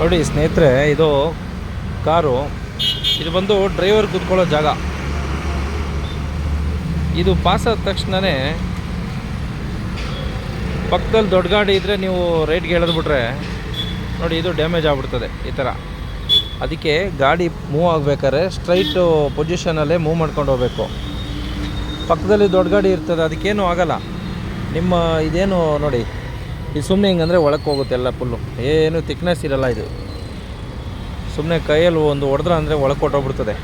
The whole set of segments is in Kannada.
ನೋಡಿ ಸ್ನೇಹಿತರೆ, ಇದು ಕಾರು. ಇದು ಬಂದು ಡ್ರೈವರ್ ಕೂತ್ಕೊಳ್ಳೋ ಜಾಗ. ಇದು ಪಾಸ್ ಆದ ತಕ್ಷಣವೇ ಪಕ್ಕದಲ್ಲಿ ದೊಡ್ಡ ಗಾಡಿ ಇದ್ದರೆ ನೀವು ರೈಟ್ಗೆ ಎಳೆದ್ಬಿಟ್ರೆ ನೋಡಿ ಇದು ಡ್ಯಾಮೇಜ್ ಆಗ್ಬಿಡ್ತದೆ ಈ ಥರ ಅದಕ್ಕೆ ಗಾಡಿ ಮೂವ್ ಆಗಬೇಕಾದ್ರೆ ಸ್ಟ್ರೈಟು ಪೊಸಿಷನಲ್ಲೇ ಮೂವ್ ಮಾಡ್ಕೊಂಡು ಹೋಗಬೇಕು. ಪಕ್ಕದಲ್ಲಿ ದೊಡ್ಡ ಗಾಡಿ ಇರ್ತದೆ, ಅದಕ್ಕೇನು ಆಗಲ್ಲ. ನಿಮ್ಮ ಇದೇನು ನೋಡಿ ಇದು ಸುಮ್ಮನೆ ಹಿಂಗಂದರೆ ಒಳಕ್ಕೆ ಹೋಗುತ್ತೆ ಎಲ್ಲ ಫುಲ್ಲು ಏನು ತಿಕ್ನೆಸ್ ಇರಲ್ಲ ಇದು. ಸುಮ್ಮನೆ ಕೈಯಲ್ಲಿ ಒಂದು ಹೊಡೆದ್ರೆ ಅಂದರೆ ಒಳಕ್ಕೆ ಹೊಟ್ಟೋಗ್ಬಿಡ್ತದೆ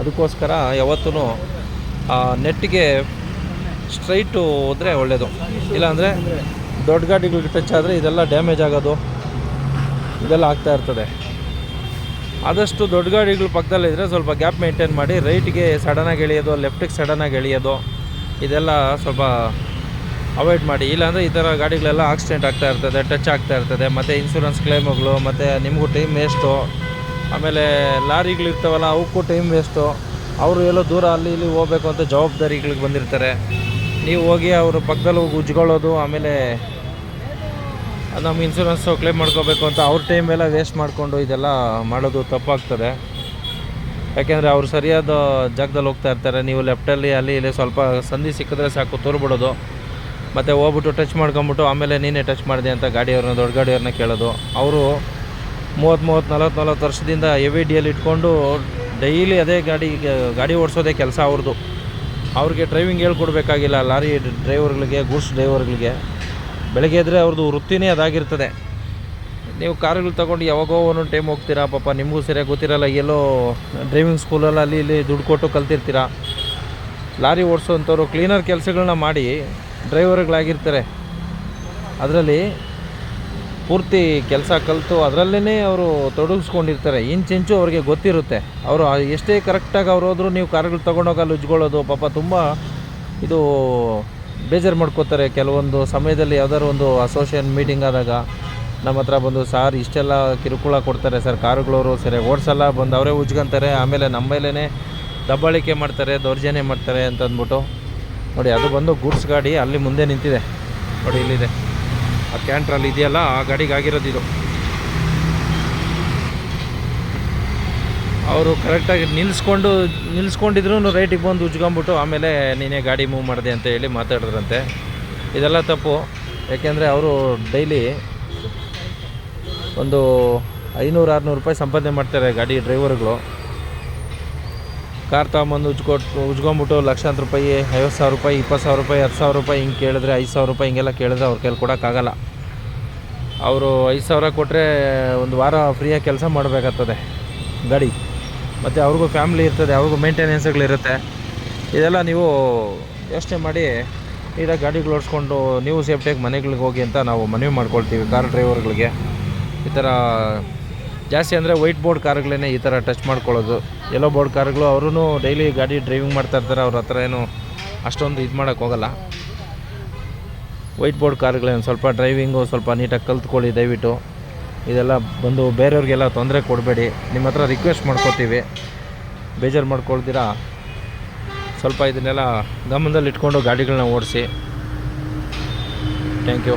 ಅದಕ್ಕೋಸ್ಕರ ಯಾವತ್ತೂ ನೆಟ್ಟಿಗೆ ಸ್ಟ್ರೈಟು ಹೋದರೆ ಒಳ್ಳೆಯದು ಇಲ್ಲಾಂದರೆ ದೊಡ್ಡ ಗಾಡಿಗಳಿಗೆ ಟಚ್ ಆದರೆ ಇದೆಲ್ಲ ಡ್ಯಾಮೇಜ್ ಆಗೋದು. ಇದೆಲ್ಲ ಆಗ್ತಾ ಇರ್ತದೆ. ಆದಷ್ಟು ದೊಡ್ಡ ಗಾಡಿಗಳು ಪಕ್ಕದಲ್ಲಿದ್ದರೆ ಸ್ವಲ್ಪ ಗ್ಯಾಪ್ ಮೇಂಟೈನ್ ಮಾಡಿ ರೈಟ್ಗೆ ಸಡನ್ನಾಗಿ ಎಳೆಯೋದು ಲೆಫ್ಟಿಗೆ ಸಡನ್ನಾಗಿ ಎಳೆಯೋದು, ಇದೆಲ್ಲ ಸ್ವಲ್ಪ ಅವಾಯ್ಡ್ ಮಾಡಿ. ಇಲ್ಲಾಂದರೆ ಈ ಥರ ಗಾಡಿಗಳೆಲ್ಲ ಆಕ್ಸಿಡೆಂಟ್ ಆಗ್ತಾ ಇರ್ತದೆ ಟಚ್ ಆಗ್ತಾ ಇರ್ತದೆ, ಮತ್ತು ಇನ್ಶೂರೆನ್ಸ್ ಕ್ಲೇಮ್ಗಳು ಮತ್ತು ನಿಮಗೂ ಟೈಮ್ ವೇಸ್ಟು ಆಮೇಲೆ ಲಾರಿಗಳಿರ್ತಾವಲ್ಲ ಅವಕ್ಕೂ ಟೈಮ್ ವೇಸ್ಟು ಅವರು ಎಲ್ಲೋ ದೂರ ಅಲ್ಲಿ ಇಲ್ಲಿ ಹೋಗ್ಬೇಕು ಅಂತ ಜವಾಬ್ದಾರಿಗಳಿಗೆ ಬಂದಿರ್ತಾರೆ. ನೀವು ಹೋಗಿ ಅವರು ಪಕ್ಕದಲ್ಲಿ ಹೋಗಿ ಉಜ್ಕೊಳ್ಳೋದು, ಆಮೇಲೆ ನಮ್ಮ ಇನ್ಶೂರೆನ್ಸು ಕ್ಲೇಮ್ ಮಾಡ್ಕೋಬೇಕು ಅಂತ ಅವ್ರ ಟೈಮ್ ಎಲ್ಲ ವೇಸ್ಟ್ ಮಾಡಿಕೊಂಡು ಇದೆಲ್ಲ ಮಾಡೋದು ತಪ್ಪಾಗ್ತದೆ. ಯಾಕೆಂದರೆ ಅವರು ಸರಿಯಾದ ಜಾಗದಲ್ಲಿ ಹೋಗ್ತಾ ಇರ್ತಾರೆ. ನೀವು ಲೆಫ್ಟಲ್ಲಿ ಅಲ್ಲಿ, ಇಲ್ಲಿ ಸ್ವಲ್ಪ ಸಂಧಿ ಸಿಕ್ಕಿದ್ರೆ ಸಾಕು, ತೋರ್ಬಿಡೋದು. ಮತ್ತು ಹೋಗ್ಬಿಟ್ಟು ಟಚ್ ಮಾಡ್ಕೊಂಬಿಟ್ಟು ಆಮೇಲೆ ನೀನೇ ಟಚ್ ಮಾಡಿದೆ ಅಂತ ಗಾಡಿಯವ್ರನ್ನ, ದೊಡ್ಡ ಗಾಡಿಯವ್ರನ್ನ ಕೇಳೋದು. ಅವರು ಮೂವತ್ತು ಮೂವತ್ತು, ನಲ್ವತ್ತು ನಲ್ವತ್ತು ವರ್ಷದಿಂದ ಎವಿ ಡಿಯಲ್ಲಿ ಇಟ್ಕೊಂಡು ಡೈಲಿ ಅದೇ ಗಾಡಿ ಗಾಡಿ ಓಡಿಸೋದೇ ಕೆಲಸ ಅವ್ರದ್ದು. ಅವ್ರಿಗೆ ಡ್ರೈವಿಂಗ್ ಹೇಳ್ಕೊಡ್ಬೇಕಾಗಿಲ್ಲ, ಲಾರಿ ಡ್ರೈವರ್ಗಳಿಗೆ ಗೂಡ್ಸ್ ಡ್ರೈವರ್ಗಳಿಗೆ ಬೆಳಗ್ಗೆ ಎದ್ದರೆ ಅವ್ರದ್ದು ವೃತ್ತಿನೇ ಅದಾಗಿರ್ತದೆ. ನೀವು ಕಾರುಗಳು ತೊಗೊಂಡು ಯಾವಾಗೋ ಒಂದೊಂದು ಟೈಮ್ ಹೋಗ್ತೀರಾ, ಪಾಪ ನಿಮಗೂ ಸರಿಯಾಗಿ ಗೊತ್ತಿರಲ್ಲ, ಎಲ್ಲೋ ಡ್ರೈವಿಂಗ್ ಸ್ಕೂಲಲ್ಲಿ ಅಲ್ಲಿ ಇಲ್ಲಿ ದುಡ್ಡು ಕೊಟ್ಟು ಕಲ್ತಿರ್ತೀರ. ಲಾರಿ ಓಡಿಸೋವಂಥವ್ರು ಕ್ಲೀನರ್ ಕೆಲಸಗಳನ್ನ ಮಾಡಿ ಡ್ರೈವರ್ಗಳಾಗಿರ್ತಾರೆ. ಅದರಲ್ಲಿ ಪೂರ್ತಿ ಕೆಲಸ ಕಲಿತು ಅದರಲ್ಲೇ ಅವರು ತೊಡಗಿಸ್ಕೊಂಡಿರ್ತಾರೆ. ಇಂಚಿಂಚು ಅವ್ರಿಗೆ ಗೊತ್ತಿರುತ್ತೆ. ಅವರು ಎಷ್ಟೇ ಕರೆಕ್ಟಾಗಿ ಅವ್ರು ಹೋದರೂ ನೀವು ಕಾರ್ಗಳು ತೊಗೊಂಡೋಗಲ್ಲಿ ಉಜ್ಕೊಳ್ಳೋದು ಪಾಪ ತುಂಬ ಇದು ಬೇಜಾರು ಮಾಡ್ಕೋತಾರೆ. ಕೆಲವೊಂದು ಸಮಯದಲ್ಲಿ ಯಾವ್ದಾದ್ರು ಒಂದು ಅಸೋಸಿಯೇಷನ್ ಮೀಟಿಂಗ್ ಆದಾಗ ನಮ್ಮ ಹತ್ರ ಬಂದು, ಸಾರ್, ಇಷ್ಟೆಲ್ಲ ಕಿರುಕುಳ ಕೊಡ್ತಾರೆ ಸರ್. ಕಾರುಗಳವರು ಸರಿ ಓಡಿಸಲ್ಲ, ಬಂದು ಅವರೇ ಉಜ್ಕೊಂತಾರೆ. ಆಮೇಲೆ ನಮ್ಮ ಮೇಲೇ ದಬ್ಬಾಳಿಕೆ ಮಾಡ್ತಾರೆ, ದೌರ್ಜನ್ಯ ಮಾಡ್ತಾರೆ ಅಂತ ಅಂದ್ಬಿಟ್ಟು ನೋಡಿ, ಅದು ಬಂದು ಗೂಡ್ಸ್ ಗಾಡಿ ಅಲ್ಲಿ ಮುಂದೆ ನಿಂತಿದೆ. ನೋಡಿ, ಇಲ್ಲಿದೆ. ಆ ಕ್ಯಾಂಟ್ರಲ್ಲಿ ಇದೆಯಲ್ಲ, ಆ ಗಾಡಿಗೆ ಆಗಿರೋದು ಇದು. ಅವರು ಕರೆಕ್ಟಾಗಿ ನಿಲ್ಲಿಸ್ಕೊಂಡು ನಿಲ್ಲಿಸ್ಕೊಂಡಿದ್ರು ರೈಟಿಗೆ ಬಂದು ಉಜ್ಕೊಂಬಿಟ್ಟು ಆಮೇಲೆ ನೀನೇ ಗಾಡಿ ಮೂವ್ ಮಾಡಿದೆ ಅಂತ ಹೇಳಿ ಮಾತಾಡಿದ್ರಂತೆ. ಇದೆಲ್ಲ ತಪ್ಪು. ಯಾಕೆಂದರೆ ಅವರು ಡೈಲಿ ಒಂದು ಐನೂರು, ಆರುನೂರು ರೂಪಾಯಿ ಸಂಪಾದನೆ ಮಾಡ್ತಾರೆ ಗಾಡಿ ಡ್ರೈವರ್ಗಳು ಕಾರ್ ತೊಗೊಂಬಂದು ಉಜ್ಕೊಟ್ಟು ಉಜ್ಕೊಂಬಿಟ್ಟು ಲಕ್ಷಾಂತರ ರೂಪಾಯಿ, ಐವತ್ತು ಸಾವಿರ ರೂಪಾಯಿ, ಇಪ್ಪತ್ತು ಸಾವಿರ ರೂಪಾಯಿ, ಹತ್ತು ಸಾವಿರ ರೂಪಾಯಿ ಹಿಂಗೆ ಕೇಳಿದ್ರೆ ಐದು ಸಾವಿರ ರೂಪಾಯಿ ಹಿಂಗೆಲ್ಲ ಕೇಳಿದ್ರೆ ಅವ್ರ ಕೈಲಿ ಕೊಡೋಕ್ಕಾಗಲ್ಲ ಅವರು ಐದು ಸಾವಿರ ಕೊಟ್ಟರೆ ಒಂದು ವಾರ ಫ್ರೀಯಾಗಿ ಕೆಲಸ ಮಾಡಬೇಕಾಗ್ತದೆ ಗಾಡಿ. ಮತ್ತು ಅವ್ರಿಗೂ ಫ್ಯಾಮ್ಲಿ ಇರ್ತದೆ, ಅವ್ರಿಗೂ ಮೇಂಟೆನೆನ್ಸ್ಗಳಿರುತ್ತೆ ಇದೆಲ್ಲ ನೀವು ಯೋಚನೆ ಮಾಡಿ ಇದಾಗ ಗಾಡಿಗಳು ಓಡಿಸ್ಕೊಂಡು ನೀವು ಸೇಫ್ಟಿಯಾಗಿ ಮನೆಗಳಿಗೆ ಹೋಗಿ ಅಂತ ನಾವು ಮನವಿ ಮಾಡ್ಕೊಳ್ತೀವಿ, ಕಾರ್ ಡ್ರೈವರ್ಗಳಿಗೆ. ಈ ಥರ ಜಾಸ್ತಿ ಅಂದರೆ ವೈಟ್ ಬೋರ್ಡ್ ಕಾರ್ಗಳೇ ಈ ಥರ ಟಚ್ ಮಾಡ್ಕೊಳ್ಳೋದು. ಎಲ್ಲೋ ಬೋರ್ಡ್ ಕಾರುಗಳು ಅವರು ಡೈಲಿ ಗಾಡಿ ಡ್ರೈವಿಂಗ್ ಮಾಡ್ತಾ ಇರ್ತಾರೆ, ಅವ್ರ ಹತ್ರ ಏನು ಅಷ್ಟೊಂದು ಇದು ಮಾಡೋಕ್ಕೋಗಲ್ಲ ವೈಟ್ ಬೋರ್ಡ್ ಕಾರ್ಗಳೇನು ಸ್ವಲ್ಪ ಡ್ರೈವಿಂಗು ಸ್ವಲ್ಪ ನೀಟಾಗಿ ಕಲ್ತ್ಕೊಳ್ಳಿ ದಯವಿಟ್ಟು. ಇದೆಲ್ಲ ಬಂದು ಬೇರೆಯವ್ರಿಗೆಲ್ಲ ತೊಂದರೆ ಕೊಡಬೇಡಿ. ನಿಮ್ಮ ಹತ್ರ ರಿಕ್ವೆಸ್ಟ್ ಮಾಡ್ಕೋತೀವಿ. ಬೇಜಾರು ಮಾಡ್ಕೊಳ್ತೀರಾ? ಸ್ವಲ್ಪ ಇದನ್ನೆಲ್ಲ ಗಮನದಲ್ಲಿ ಇಟ್ಕೊಂಡು ಗಾಡಿಗಳನ್ನ ಓಡಿಸಿ. Thank you